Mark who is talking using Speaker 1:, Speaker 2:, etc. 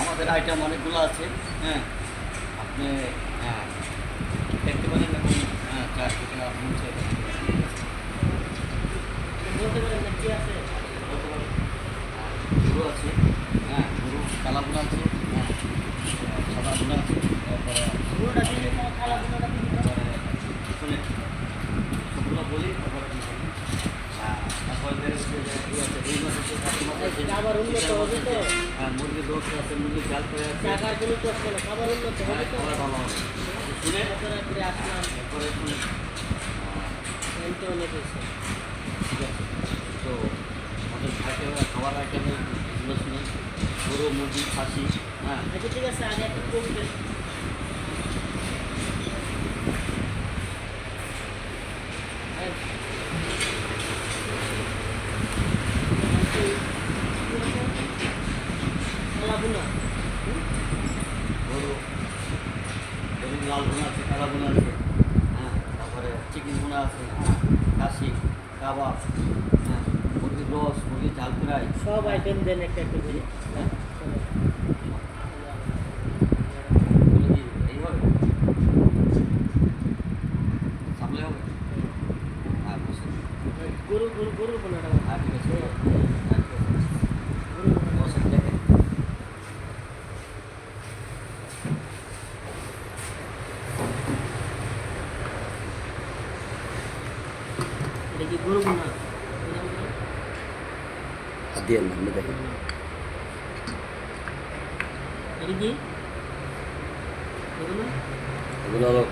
Speaker 1: আমাদের আইটেম অনেকগুলো আছে হ্যাঁ। আপনি হ্যাঁ। দেখতে পারেন এখন হ্যাঁ চার থেকে আপনি
Speaker 2: বলতে পারেন না আছে? খাবার উন্নত হবে তো?
Speaker 1: হ্যাঁ, মুরগি দোষ আছে মুরগি জাল করে আছে।
Speaker 2: টাকার কোনো কষ্ট না খাবার উন্নত হবে
Speaker 1: হ্যাঁ,
Speaker 2: তো।
Speaker 1: খাবার ভালো হবে। শুনে?
Speaker 2: ঘুরে আসলাম।
Speaker 1: তারপরে শুনে।
Speaker 2: এই তো অনেক
Speaker 1: ঠিক আছে। তো আমাদের ভাইকে খাবার আইটেমে এগুলো শুনে গরু মুরগি খাসি হ্যাঁ।
Speaker 2: আচ্ছা ঠিক আছে আগে একটু কমবে। খালাবুনা
Speaker 1: গরু গরুর লাল বোনা আছে কালা বোনা আছে হ্যাঁ তারপরে চিকেন বোনা আছে হ্যাঁ খাসি কাবাব হ্যাঁ মুরগির রস মুরগির ঝাল ফ্রাই।
Speaker 2: সব আইটেম দেন একটা একটা করে।
Speaker 1: হ্যাঁ? হ্যাঁ? বুঝছি
Speaker 2: গরু গরু গরু বোনাটা
Speaker 1: হ্যাঁ ঠিক আছে হ্যাঁ ঠিক আছে বসেন দেখেন
Speaker 2: কি গরু
Speaker 3: দিয়ে আপনি দেখেন
Speaker 2: এটা কি? এগুলো
Speaker 3: এগুলো হলো